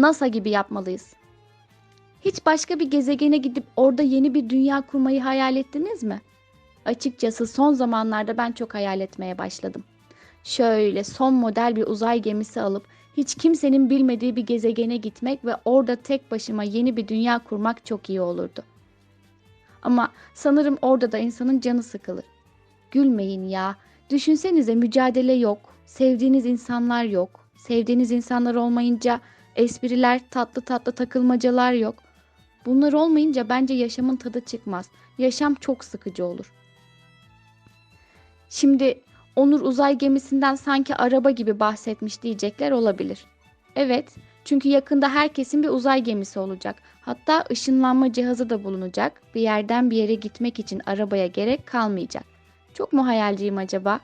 NASA gibi yapmalıyız. Hiç başka bir gezegene gidip orada yeni bir dünya kurmayı hayal ettiniz mi? Açıkçası son zamanlarda ben çok hayal etmeye başladım. Şöyle son model bir uzay gemisi alıp hiç kimsenin bilmediği bir gezegene gitmek ve orada tek başıma yeni bir dünya kurmak çok iyi olurdu. Ama sanırım orada da insanın canı sıkılır. Gülmeyin ya. Düşünsenize mücadele yok. Sevdiğiniz insanlar yok. Sevdiğiniz insanlar olmayınca espriler, tatlı tatlı takılmacalar yok. Bunlar olmayınca bence yaşamın tadı çıkmaz. Yaşam çok sıkıcı olur. Şimdi Onur uzay gemisinden sanki araba gibi bahsetmiş diyecekler olabilir. Evet, çünkü yakında herkesin bir uzay gemisi olacak. Hatta ışınlanma cihazı da bulunacak. Bir yerden bir yere gitmek için arabaya gerek kalmayacak. Çok mu hayalciyim acaba?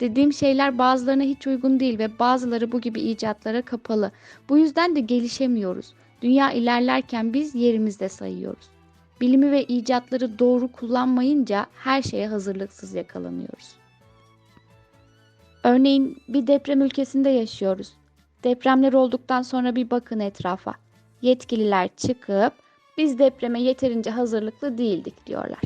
Dediğim şeyler bazılarına hiç uygun değil ve bazıları bu gibi icatlara kapalı. Bu yüzden de gelişemiyoruz. Dünya ilerlerken biz yerimizde sayıyoruz. Bilimi ve icatları doğru kullanmayınca her şeye hazırlıksız yakalanıyoruz. Örneğin bir deprem ülkesinde yaşıyoruz. Depremler olduktan sonra bir bakın etrafa. Yetkililer çıkıp biz depreme yeterince hazırlıklı değildik diyorlar.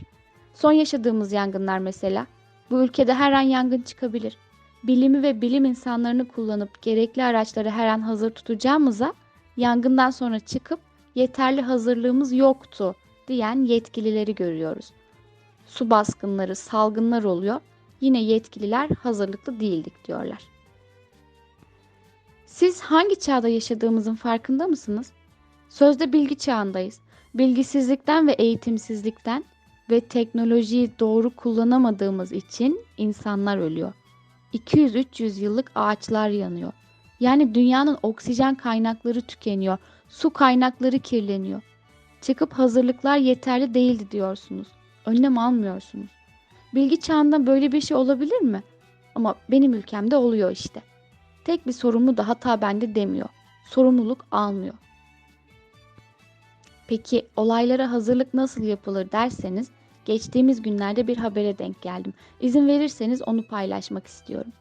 Son yaşadığımız yangınlar mesela. Bu ülkede her an yangın çıkabilir. Bilimi ve bilim insanlarını kullanıp gerekli araçları her an hazır tutacağımıza yangından sonra çıkıp yeterli hazırlığımız yoktu diyen yetkilileri görüyoruz. Su baskınları, salgınlar oluyor. Yine yetkililer hazırlıklı değildik diyorlar. Siz hangi çağda yaşadığımızın farkında mısınız? Sözde bilgi çağındayız. Bilgisizlikten ve eğitimsizlikten ve teknolojiyi doğru kullanamadığımız için insanlar ölüyor. 200-300 yıllık ağaçlar yanıyor. Yani dünyanın oksijen kaynakları tükeniyor. Su kaynakları kirleniyor. Çıkıp hazırlıklar yeterli değildi diyorsunuz. Önlem almıyorsunuz. Bilgi çağında böyle bir şey olabilir mi? Ama benim ülkemde oluyor işte. Tek bir sorumlu da hata bende demiyor. Sorumluluk almıyor. Peki olaylara hazırlık nasıl yapılır derseniz geçtiğimiz günlerde bir habere denk geldim. İzin verirseniz onu paylaşmak istiyorum.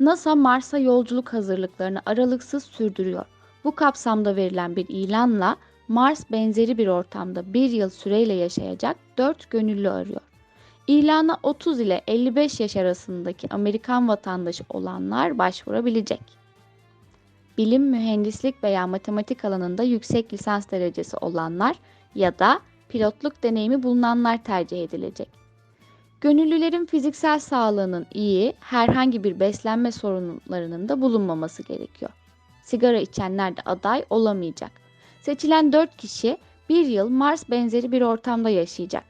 NASA Mars'a yolculuk hazırlıklarını aralıksız sürdürüyor. Bu kapsamda verilen bir ilanla Mars benzeri bir ortamda bir yıl süreyle yaşayacak 4 gönüllü arıyor. İlana 30 ile 55 yaş arasındaki Amerikan vatandaşı olanlar başvurabilecek. Bilim, mühendislik veya matematik alanında yüksek lisans derecesi olanlar ya da pilotluk deneyimi bulunanlar tercih edilecek. Gönüllülerin fiziksel sağlığının iyi, herhangi bir beslenme sorunlarının da bulunmaması gerekiyor. Sigara içenler de aday olamayacak. Seçilen 4 kişi bir yıl Mars benzeri bir ortamda yaşayacak.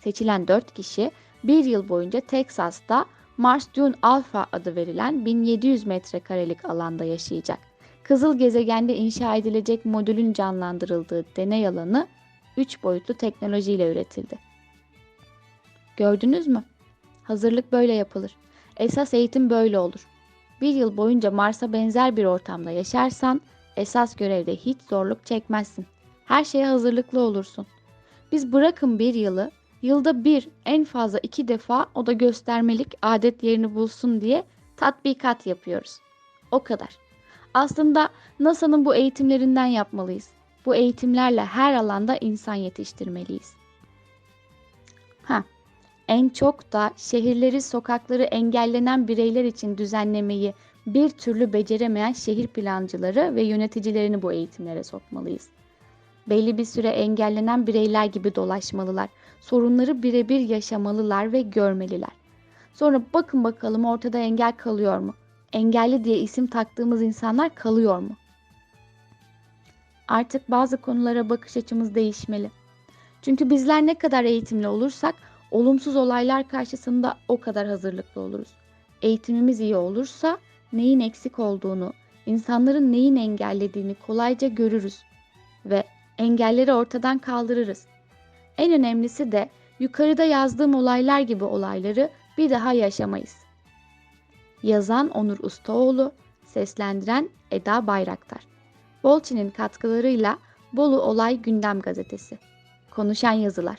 Seçilen 4 kişi bir yıl boyunca Teksas'ta Mars Dune Alpha adı verilen 1700 metrekarelik alanda yaşayacak. Kızıl gezegende inşa edilecek modülün canlandırıldığı deney alanı 3 boyutlu teknolojiyle üretildi. Gördünüz mü? Hazırlık böyle yapılır. Esas eğitim böyle olur. Bir yıl boyunca Mars'a benzer bir ortamda yaşarsan esas görevde hiç zorluk çekmezsin. Her şeye hazırlıklı olursun. Biz bırakın bir yılı, yılda bir en fazla iki defa o da göstermelik adet yerini bulsun diye tatbikat yapıyoruz. O kadar. Aslında NASA'nın bu eğitimlerinden yapmalıyız. Bu eğitimlerle her alanda insan yetiştirmeliyiz. Ha, en çok da şehirleri, sokakları engellenen bireyler için düzenlemeyi bir türlü beceremeyen şehir plancıları ve yöneticilerini bu eğitimlere sokmalıyız. Belli bir süre engellenen bireyler gibi dolaşmalılar. Sorunları birebir yaşamalılar ve görmeliler. Sonra bakın bakalım ortada engel kalıyor mu? Engelli diye isim taktığımız insanlar kalıyor mu? Artık bazı konulara bakış açımız değişmeli. Çünkü bizler ne kadar eğitimli olursak olumsuz olaylar karşısında o kadar hazırlıklı oluruz. Eğitimimiz iyi olursa neyin eksik olduğunu, insanların neyin engellediğini kolayca görürüz ve engelleri ortadan kaldırırız. En önemlisi de yukarıda yazdığım olaylar gibi olayları bir daha yaşamayız. Yazan Onur Ustaoğlu, seslendiren Eda Bayraktar. Bolçin'in katkılarıyla Bolu Olay Gündem Gazetesi. Konuşan yazılar.